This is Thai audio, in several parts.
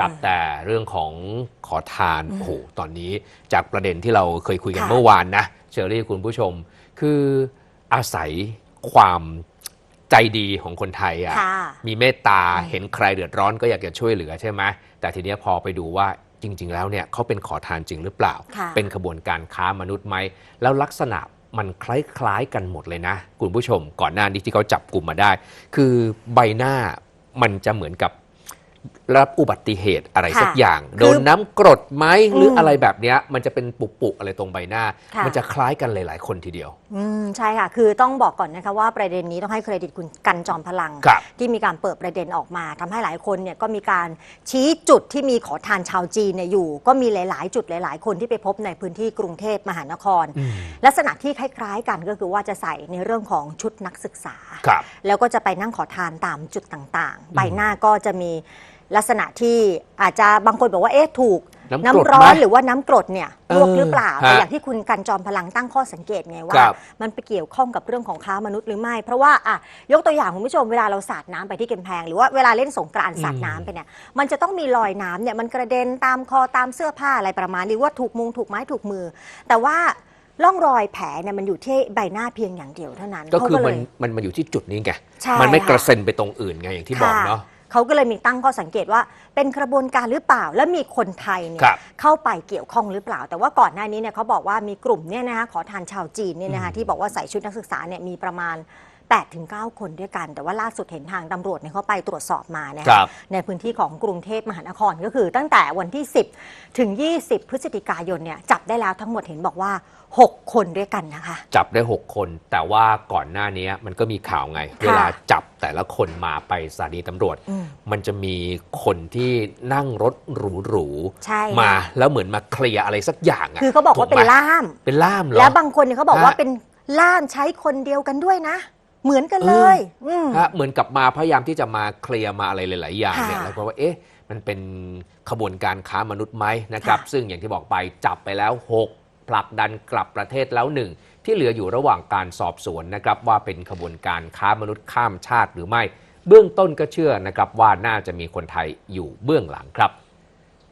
กับแต่เรื่องของขอทานโอ้โหตอนนี้จากประเด็นที่เราเคยคุยกันค่ะเมื่อวานนะเชอรี่คุณผู้ชม คืออาศัยความใจดีของคนไทยอะค่ะมีเมตตาเห็นใครเดือดร้อนก็อยากจะช่วยเหลือใช่ไหมแต่ทีเนี้ยพอไปดูว่าจริง ๆ แล้วเนี่ยเขาเป็นขอทานจริงหรือเปล่าค่ะเป็นขบวนการค้ามนุษย์ไหมแล้วลักษณะมันคล้ายๆกันหมดเลยนะ คุณผู้ชมก่อนหน้านี้ที่เขาจับกลุ่มมาได้ คือใบหน้ามันจะเหมือนกับ รับอุบัติเหตุอะไรสักค่ะอย่างคือโดนน้ำกรดไหมหรืออมอะไรแบบเนี้ยมันจะเป็นปุกๆอะไรตรงใบหน้าค่ะมันจะคล้ายกันหลาย ๆ คนทีเดียวอืมใช่ค่ะ คือต้องบอกก่อนนะคะว่าประเด็นนี้ต้องให้เครดิตคุณกันจอมพลังครับที่มีการเปิดประเด็นออกมาทำให้หลายคนเนี่ยก็มีการชี้จุดที่มีขอทานชาวจีนเนี่ยอยู่ ก็มีหลาย ๆ จุดหลาย ๆ คนที่ไปพบในพื้นที่กรุงเทพมหานครอืมลักษณะที่คล้าย ๆ กันก็คือว่าจะใส่ในเรื่องของชุดนักศึกษาครับแล้วก็จะไปนั่งขอทานตามจุดต่าง ๆ ใบหน้าก็จะมี ลักษณะที่อาจจะบางคนบอกว่าเอ๊ะถูกน้ำกรดร้อนไหมหรือว่าน้ำกรดเนี่ยลวกหรือเปล่าเออแต่ฮะอย่างที่คุณกันจอมพลังตั้งข้อสังเกตไงว่าครับมันไปเกี่ยวข้องกับเรื่องของค้ามนุษย์หรือไม่ เพราะว่าอะยกตัวอย่างคุณผู้ชมเวลาเราสาดน้ำไปที่กำแพง หรือว่าเวลาเล่นสงกรานต์สาดน้ำไปเนี่ยมันจะต้องมีรอยน้ำเนี่ยมันกระเด็นตามคอตามเสื้อผ้าอะไรประมาณนี้ว่าถูกมุงถูกไม้ถูกมือ แต่ว่าร่องรอยแผลเนี่ยมันอยู่ที่ใบหน้าเพียงอย่างเดียวเท่านั้น ก็คือเขาเลมันยมันมาอยู่ที่จุดนี้ไงใช่มันไม่ค่ะกระเซ็นไปตรงอื่นไงอย่างที่บอกเนาะค่ เขาก็เลยมีตั้งข้อสังเกตว่าเป็นกระบวนการหรือเปล่า และมีคนไทยเนี่ยครับเข้าไปเกี่ยวข้องหรือเปล่า แต่ว่าก่อนหน้านี้เนี่ยเขาบอกว่ามีกลุ่มเนี่ยนะคะขอทานชาวจีนเนี่ยนะคะที่บอกว่าใส่ชุดนักศึกษาเนี่ยมีประมาณ 8-9ถึง9คนด้วยกัน แต่ว่าล่าสุดเห็นทางตำรวจเนี่ยเขาไปตรวจสอบมานะครัคะบ ในพื้นที่ของกรุงเทพมหานครก็คือตั้งแต่วันที่ 10 ถึง 20 พฤศจิกายนเนี่ยจับได้แล้วทั้งหมดเห็นบอกว่า 6 คนด้วยกันนะคะ จับได้ 6 คน แต่ว่าก่อนหน้านี้มันก็มีข่าวไง เวลาจับแต่ละคนมาไปสถานีตำรวจ อืมมันจะมีคนที่นั่งรถหรูใช่ๆมาแล้วเหมือนมาเคลียร์อะไรสักอย่างะคือเขาบอกว่าถูเป็นไหมล่าม เป็นล่ามเหรอ แล้วบางคนเนี่ยเขาบอกว่าฮะ เป็นล่ามใช้คนเดียวกันด้วยนะ เหมือนกันเลยอืมฮะเหมือนกับมาพยายามที่จะมาเคลียร์มาอะไรหลาย ๆ อย่างเนี่ยค่ะแล้วก็ว่าเอ๊ะมันเป็นขบวนการค้ามนุษย์ไหมนะครับค่ะซึ่งอย่างที่บอกไปจับไปแล้ว 6 ผลักดันกลับประเทศแล้วหนึ่งที่เหลืออยู่ระหว่างการสอบสวนนะครับว่าเป็นขบวนการค้ามนุษย์ข้ามชาติหรือไม่ เบื้องต้นก็เชื่อนะครับว่าน่าจะมีคนไทยอยู่เบื้องหลังครับเ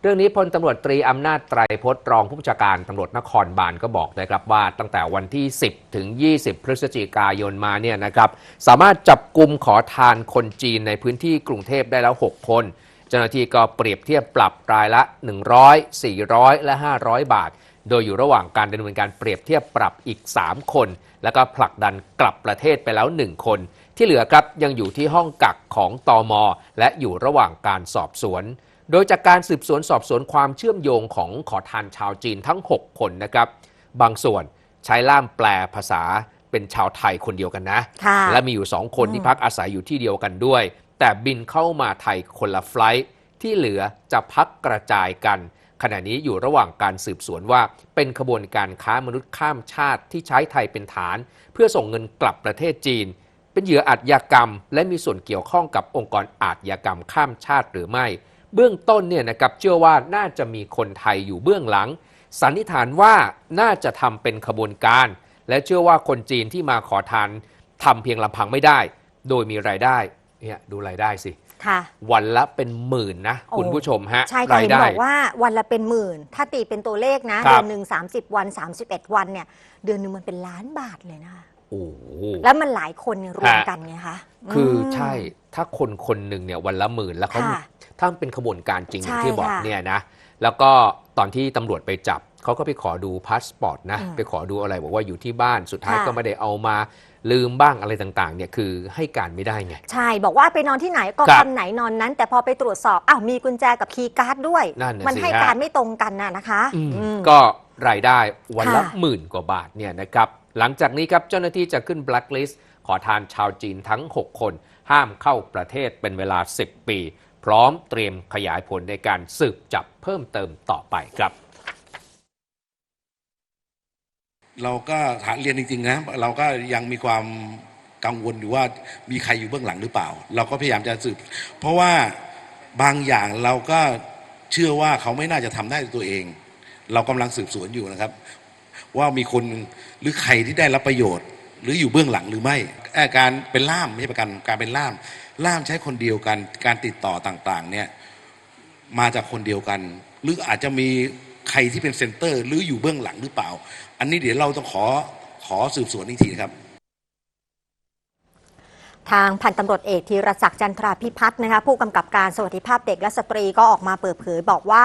รื่องนี้พลตำรวจตรีอำนาจไตรพจน์รองผู้บัญชาการตำรวจนครบาลก็บอกนะครับว่าตั้งแต่วันที่ 10 ถึง 20 พฤศจิกายนมาเนี่ยนะครับสามารถจับกลุ่มขอทานคนจีนในพื้นที่กรุงเทพได้แล้ว 6 คนเจ้าหน้าที่ก็เปรียบเทียบปรับรายละ 100 400 และ 500 บาท โดยอยู่ระหว่างการดำเนินการเปรียบเทียบปรับอีก 3 คน แล้วก็ผลักดันกลับประเทศไปแล้ว 1 คน ที่เหลือครับยังอยู่ที่ห้องกักของตอมและอยู่ระหว่างการสอบสวน โดยจากการสืบสวนสอบสวนความเชื่อมโยงของขอทานชาวจีนทั้ง 6 คนนะครับ บางส่วนใช้ล่ามแปลภาษาเป็นชาวไทยคนเดียวกันนะค่ะและมีอยู่ 2 คนที่พักอาศัยอยู่ที่เดียวกันด้วย แต่บินเข้ามาไทยคนละไฟลท์ที่เหลือจะพักกระจายกัน ขณะนี้อยู่ระหว่างการสืบสวนว่าเป็นขบวนการค้ามนุษย์ข้ามชาติที่ใช้ไทยเป็นฐาน เพื่อส่งเงินกลับประเทศจีน เป็นเหยื่ออาชญากรรม และมีส่วนเกี่ยวข้องกับองค์กรอาชญากรรมข้ามชาติหรือไม่ เบื้องต้นเนี่ยนะครับเชื่อว่าน่าจะมีคนไทยอยู่เบื้องหลัง สันนิษฐานว่าน่าจะทำเป็นขบวนการ และเชื่อว่าคนจีนที่มาขอทานทำเพียงลำพังไม่ได้ โดยมีรายได้เนี่ยดูรายได้สิค่ะวันละเป็นหมื่นนะโอ้คุณผู้ชมฮะใช่ค่ะรายเห็นได้บอกว่าวันละเป็นหมื่น ถ้าตีเป็นตัวเลขนะครับเดือนหนึ่ง30 วัน 31 วันเนี่ย เดือนหนึ่งมันเป็นล้านบาทเลยนะคะ โอ้โหแล้วมันหลายคนเนี่ยรวมฮะกันไงคะคือมใช่ถ้าคนคนหนึ่งเนี่ยวันละหมื่นแล้วเขาค่ะถ้ามันเป็นขบวนการจริงอย่างใช่ที่บอกค่ะเนี่ยนะ แล้วก็ตอนที่ตำรวจไปจับเขาก็ไปขอดูพาสปอร์ตนะอืมไปขอดูอะไรบอกว่าอยู่ที่บ้านสุดท้ายค่ะก็ไม่ได้เอามาลืมบ้างอะไรต่างๆ เนี่ยคือให้การไม่ได้ไง ใช่ บอกว่าไปนอนที่ไหนก็ครับคำไหนนอนนั้น แต่พอไปตรวจสอบอ้าวมีกุญแจกับคีย์การ์ดด้วยนั่นน่ะมันสิให้ฮะการไม่ตรงกันน่ะนะคะอืมอืมก็รายได้วันละค่ะหมื่นกว่าบาทเนี่ยนะครับ หลังจากนี้ครับเจ้าหน้าที่จะขึ้นแบล็คลิสต์ขอทานชาวจีนทั้ง 6 คน ห้ามเข้าประเทศเป็นเวลา 10 ปี พร้อมเตรียมขยายผลในการสืบจับเพิ่มเติมต่อไปครับ เราก็ถามเรียนจริงๆนะเราก็ยังมีความกังวลอยู่ว่ามีใครอยู่เบื้องหลังหรือเปล่า เราก็พยายามจะสืบ เพราะว่าบางอย่างเราก็เชื่อว่าเขาไม่น่าจะทำได้ตัวเอง เรากำลังสืบสวนอยู่นะครับ ว่ามีคนหรือใครที่ได้รับประโยชน์ หรืออยู่เบื้องหลังหรือไม่การเป็นล่ามไม่ใช่ประกันการเป็นล่าม ล่ามใช้คนเดียวกันการติดต่อต่างๆเนี่ยมาจากคนเดียวกัน หรืออาจจะมีใครที่เป็นเซนเตอร์ หรืออยู่เบื้องหลังหรือเปล่า อันนี้เดี๋ยวเราต้องขอขอสืบสวนอีกทีนะครับ ทางพันตำรวจเอกธีรศักดิ์จันทราพิพัฒน์นะคะผู้กำกับการสวัสดิภาพเด็กและสตรีก็ออกมาเปิดเผยบอกว่า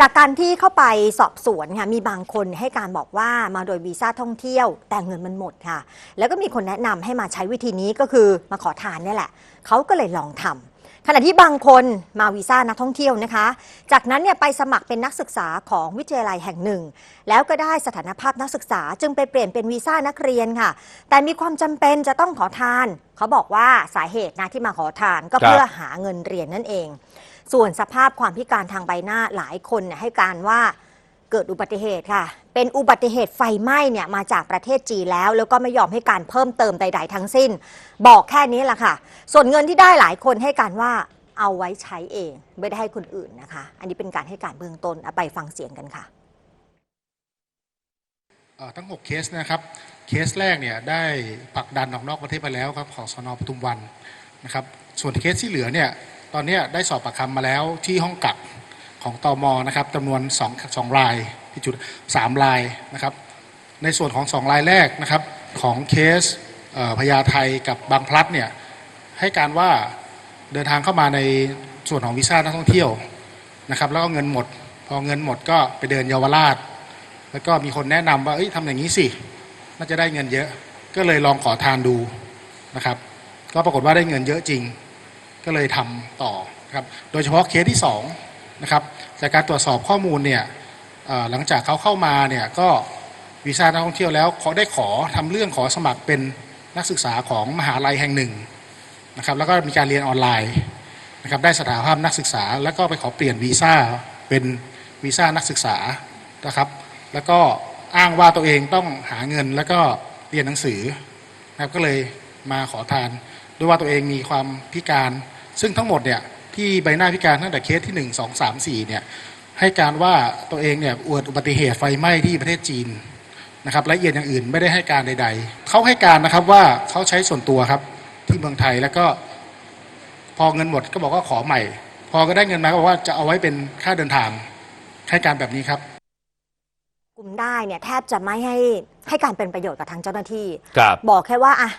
จากการที่เข้าไปสอบสวนค่ะมีบางคนให้การบอกว่ามาโดยวีซ่าท่องเที่ยว แต่เงินมันหมดค่ะ แล้วก็มีคนแนะนำให้มาใช้วิธีนี้ก็คือมาขอทานนี่แหละเขาก็เลยลองทำ ขณะที่บางคนมาวีซ่านักท่องเที่ยวนะคะ จากนั้นเนี่ยไปสมัครเป็นนักศึกษาของวิทยาลัยแห่งหนึ่ง แล้วก็ได้สถานภาพนักศึกษาจึงไปเปลี่ยนเป็นวีซ่านักเรียนค่ะ แต่มีความจำเป็นจะต้องขอทาน เขาบอกว่าสาเหตุนะที่มาขอทานก็ครับเพื่อหาเงินเรียนนั่นเอง ส่วนสภาพความพิการทางใบหน้าหลายคนเนี่ยให้การว่า เกิดอุบัติเหตุค่ะ เป็นอุบัติเหตุไฟไหม้เนี่ยมาจากประเทศจีนแล้ว แล้วก็ไม่ยอมให้การเพิ่มเติมใด ๆ ทั้งสิ้น บอกแค่นี้แหละค่ะ ส่วนเงินที่ได้หลายคนให้การว่าเอาไว้ใช้เอง ไม่ได้ให้คนอื่นนะคะ อันนี้เป็นการให้การเบื้องต้นเอาไปฟังเสียงกันค่ะ เอ่อทั้ง 6 เคสนะครับ เคสแรกเนี่ยได้ผลักดันออกนอกประเทศไปแล้วครับของสนปทุมวันนะครับ ส่วนเคสที่เหลือเนี่ยตอนเนี้ยได้สอบปากคำมาแล้วที่ห้องกัก ของตอมนะครับจำนวน2 2รายที่จุด3รายนะครับ ในส่วนของ 2 รายแรกนะครับของเคสเพญาไทกับบางพลัดเนี่ยให้การว่าเดินทางเข้ามาในส่วนของวีซ่านักท่องเที่ยวนะครับแล้วก็เงินหมด พอเงินหมดก็ไปเดินเยาวราช แล้วก็มีคนแนะนำว่าเอ้ยทำอย่างนี้สิน่าจะได้เงินเยอะ ก็เลยลองขอทานดูนะครับ ก็ปรากฏว่าได้เงินเยอะจริง ก็เลยทำต่อครับโดยเฉพาะเคสที่2 นะครับจากการตรวจสอบข้อมูลเนี่ยหลังจากเขาเข้ามาเนี่ยก็วีซ่านักท่องเที่ยวแล้วเขาได้ขอทำเรื่องขอสมัครเป็นนักศึกษาของมหาลัยแห่งหนึ่งนะครับแล้วก็มีการเรียนออนไลน์นะครับได้สถาภาพนักศึกษา แล้วก็ไปขอเปลี่ยนวีซ่าเป็นวีซ่านักศึกษานะครับแล้วก็อ้างว่าตัวเองต้องหาเงินแล้วก็เรียนหนังสือนะครับก็เลยมาขอทานด้วยว่าตัวเองมีความพิการ ซึ่งทั้งหมดเนี่ย ที่ใบหน้าพิการตั้งแต่เคสที่ 1 2 3 4เนี่ยให้การว่าตัวเองเนี่ยอวดอุบัติเหตุไฟไหม้ที่ประเทศจีนนะครับละเอียดอย่างอื่นไม่ได้ให้การใด ๆ เขาให้การนะครับว่าเขาใช้ส่วนตัวครับที่เมืองไทยแล้วก็พอเงินหมดก็บอกว่าขอใหม่ พอก็ได้เงินมาก็บอกว่าจะเอาไว้เป็นค่าเดินทางให้การแบบนี้ครับกลุ่มได้เนี่ยแทบจะไม่ให้ให้การเป็นประโยชน์กับทางเจ้าหน้าที่ครับบอกแค่ว่าอะ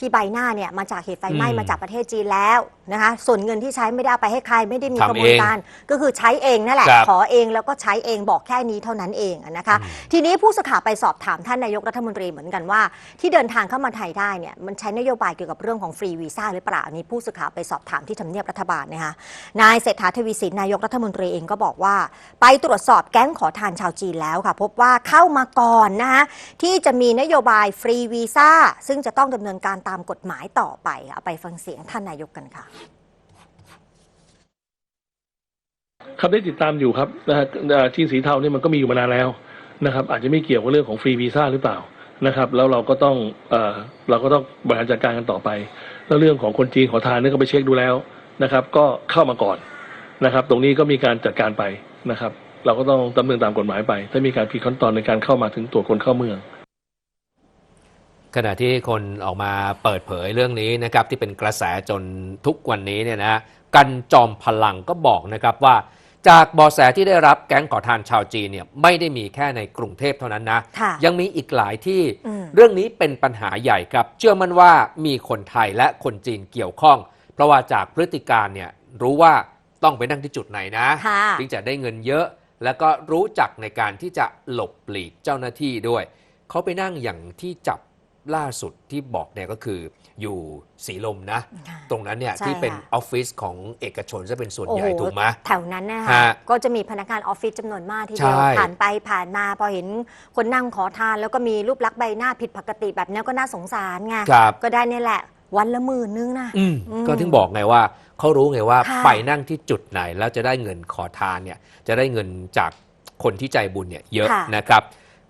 ที่ใบหน้าเนี่ยมาจากเหตุไฟไหม้อืมมาจากประเทศจีนแล้วนะคะส่วนเงินที่ใช้ไม่ได้เอาไปให้ใครไม่ได้มีทำกระบวนการ ก็คือใช้เองนั่นแหละ ครับขอเองแล้วก็ใช้เองบอกแค่นี้เท่านั้นเองอะนะคะทีนี้ผู้สื่อข่าวไปสอบถามท่านนายกรัฐมนตรีเหมือนกันว่า ที่เดินทางเข้ามาไทยได้เนี่ยมันใช้นโยบายเกี่ยวกับเรื่องของฟรีวีซ่าหรือเปล่าอันนี้ผู้สื่อข่าวไปสอบถามที่ทำเนียบรัฐบาลนะคะนายเศรษฐาทวีสินนายกรัฐมนตรีเองก็บอกว่า ไปตรวจสอบแก๊งขอทานชาวจีนแล้วค่ะ พบว่าเข้ามาก่อนนะคะที่จะมีนโยบายฟรีวีซ่าซึ่งจะต้องดำเนินการตามกฎหมายต่อไปเอาไปฟังเสียงท่านนายกกันค่ะ ครับได้ติดตามอยู่ครับนะฮะเอ่อจีนสีเทานี่มันก็มีอยู่มานานแล้วนะครับ อาจจะไม่เกี่ยวกับเรื่องของฟรีวีซ่าหรือเปล่านะครับแล้วเราก็ต้องเอเราก็ต้องบริหารจัดการกันต่อไป แล้วเรื่องของคนจีนขอทานนี่ก็ไปเช็คดูแล้วนะครับ ก็เข้ามาก่อนนะครับ ตรงนี้ก็มีการจัดการไปนะครับ เราก็ต้องดำเนินตามกฎหมายไป ถ้ามีการผิดขั้นตอนในการเข้ามาถึงตัวคนเข้าเมือง ขณะที่คนออกมาเปิดเผยเรื่องนี้นะครับที่เป็นกระแสจนทุกวันนี้เนี่ยนะกันจอมพลังก็บอกนะครับว่า จากเบอแสที่ได้รับแก๊งขอทานชาวจีนเนี่ยไม่ได้มีแค่ในกรุงเทพเท่านั้นนะค่ะยังมีอีกหลายที่อืมเรื่องนี้เป็นปัญหาใหญ่ครับ เชื่อมั่นว่ามีคนไทยและคนจีนเกี่ยวข้อง เพราะว่าจากพฤติการเนี่ยรู้ว่าต้องไปนั่งที่จุดไหนนะค่ะถึงจะได้เงินเยอะ แล้วก็รู้จักในการที่จะหลบหลีกเจ้าหน้าที่ด้วยเขาไปนั่งอย่างที่จับ ล่าสุดที่บอกเนี่ยก็คืออยู่สีลมนะ ตรงนั้นเนี่ยใช่ที่เป็นค่ะออฟฟิศของเอกชนจะเป็นส่วนโอ้ใหโหญ่ถูกไหมแถวนั้นนะคะฮะก็จะมีพนักงานออฟฟิศจำนวนมากทีเดียวใช่ผ่านไปผ่านมาพอเห็นคนนั่งขอทาน แล้วก็มีรูปลักษณ์ใบหน้าผิดปกติแบบนี้ก็น่าสงสารไงครับก็ได้เนี่ยแหละวันละหมื่นนึงนะอืมอืมก็ถึงบอกไงว่าเขารู้ไงว่าค่ะไปนั่งที่จุดไหนแล้วจะได้เงินขอทานเนี่ยจะได้เงินจากคนที่ใจบุญเนี่ยเยอะค่ะนะครับ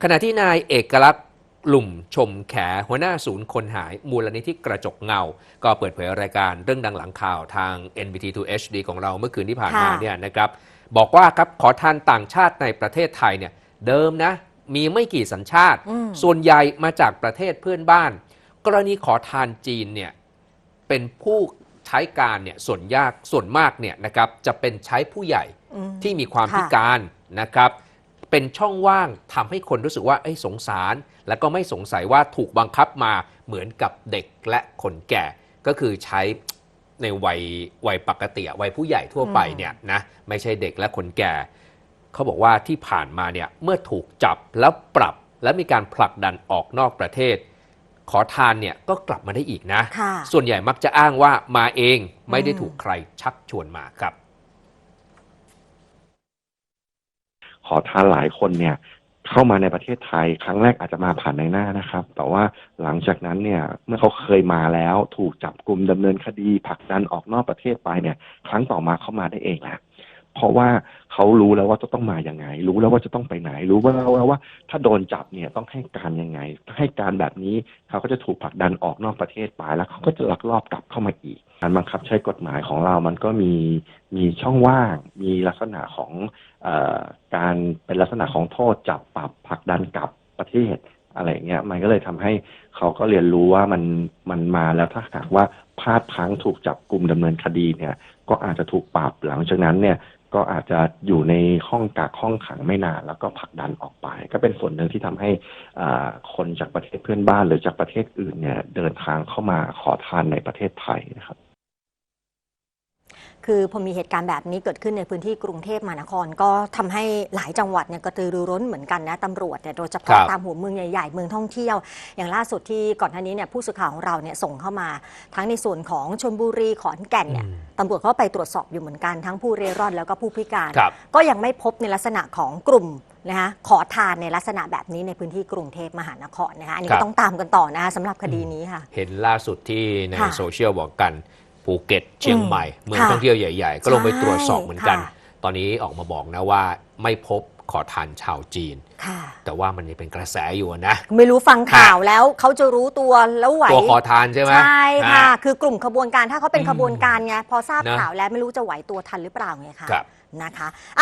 ขณะที่นายเอกลักษณ์ห ลุ่มชมแขหัวหน้าศูนย์คนหายมูลนิธิกระจกเงา ก็เปิดเผยรายการเรื่องดังหลังข่าวทาง NBT2 HD ของเราเมื่อคืนที่ผ่านมาค่ะเนี่ยนะครับบอกว่าครับขอทานต่างชาติในประเทศไทยเนี่ยเดิมนะมีไม่กี่สัญชาติอืมส่วนใหญ่มาจากประเทศเพื่อนบ้าน กรณีขอทานจีนเนี่ยเป็นผู้ใช้การเนี่ยส่วนยากส่วนมากเนี่ยนะครับจะเป็นใช้ผู้ใหญ่อืมที่มีความค่ะพิการนะครับ เป็นช่องว่างทำให้คนรู้สึกว่าเอ้ยสงสาร แล้วก็ไม่สงสัยว่าถูกบังคับมาเหมือนกับเด็กและคนแก่ ก็คือใช้ในวัยวัยปกติอะวัยผู้ใหญ่ทั่วไปเนี่ยนะไม่ใช่เด็กและคนแก่ เขาบอกว่าที่ผ่านมาเนี่ยเมื่อถูกจับแล้วปรับและมีการผลักดันออกนอกประเทศ ขอทานเนี่ยก็กลับมาได้อีกนะค่ะส่วนใหญ่มักจะอ้างว่ามาเองไม่ได้อืมถูกใครชักชวนมาครับ ขอทานหลายคนเนี่ยเข้ามาในประเทศไทย ครั้งแรกอาจจะมาผ่านในหน้านะครับ แต่ว่าหลังจากนั้นเนี่ยเมื่อเขาเคยมาแล้ว ถูกจับกลุ่มดำเนินคดีผลักดันออกนอกประเทศไปเนี่ย ครั้งต่อมาเข้ามาได้เองแหละ เพราะว่าเขารู้แล้วว่าจะต้องมาอย่างไง รู้แล้วว่าจะต้องไปไหน รู้ว่าแล้วว่า ถ้าโดนจับเนี่ยต้องให้การยังไง ให้การแบบนี้เขาก็จะถูกผลักดันออกนอกประเทศไปแล้วเขาก็จะลักลอบกลับเข้ามาอีก การบังคับใช้กฎหมายของเรามันก็มีมีช่องว่าง มีลักษณะของเอ่อการเป็นลักษณะของโทษจับปรับผลักดันกลับประเทศอะไรเงี้ยมันก็เลยทำให้เขาก็เรียนรู้ว่ามันมันมาแล้วถ้าหากว่าพลาดพังถูกจับกลุ่มดำเนินคดีเนี่ย ก็อาจจะถูกปรับหลังจากนั้นเนี่ย ก็อาจจะอยู่ในห้องกักห้องขังไม่นานแล้วก็ผลักดันออกไป ก็เป็นส่วนหนึ่งที่ทำให้คนจากประเทศเพื่อนบ้านหรือจากประเทศอื่นเนี่ยเดินทางเข้ามาขอทานในประเทศไทยนะครับ คือพอมีเหตุการณ์แบบนี้เกิดขึ้นในพื้นที่กรุงเทพมหานคร ก็ทำให้หลายจังหวัดเนี่ยกระตือรือร้นเหมือนกันนะตำรวจเนี่ยโดยเฉคพาะรับตามหัวเมืองใหญ่ๆเมืองท่องเที่ยว อย่างล่าสุดที่ก่อนหน้านี้เนี่ยผู้สื่อข่าวของเราเนี่ยส่งเข้ามา ทั้งในส่วนของชลบุรีขอนแก่นเนี่ยอืมตำรวจก็ไปตรวจสอบอยู่เหมือนกันทั้งผู้เร่ร่อนแล้วก็ผู้พิการครับก็ยังไม่พบในลักษณะของกลุ่มนะคะขอทานในลักษณะแบบนี้ในพื้นที่กรุงเทพมหานครนะคะอันนี้ครัก็บต้องตามกันต่อนะคะสำหรับคดีนี้ค่ะ เห็นล่าสุดที่ในค่ะโซเชียลบอกกัน ภูเก็ต เชียงใหม่ เมืองค่ะท่องเที่ยวใหญ่ ๆ ก็ลงไปตรวจสอบเหมือนกันค่ะตอนนี้ออกมาบอกนะว่าไม่พบขอทานชาวจีนค่ะแต่ว่ามันยังเป็นกระแสอยู่นะ ไม่รู้ฟังข่าวแล้วเขาจะรู้ตัวแล้วไหวตัวขอทานใช่ไหมใช่ค่ะอ่าคือกลุ่มขบวนการถ้าเขาเป็นอืมขบวนการไงพอทราบนะข่าวแล้วไม่รู้จะไหวตัวทันหรือเปล่าไงคะครับนะคะ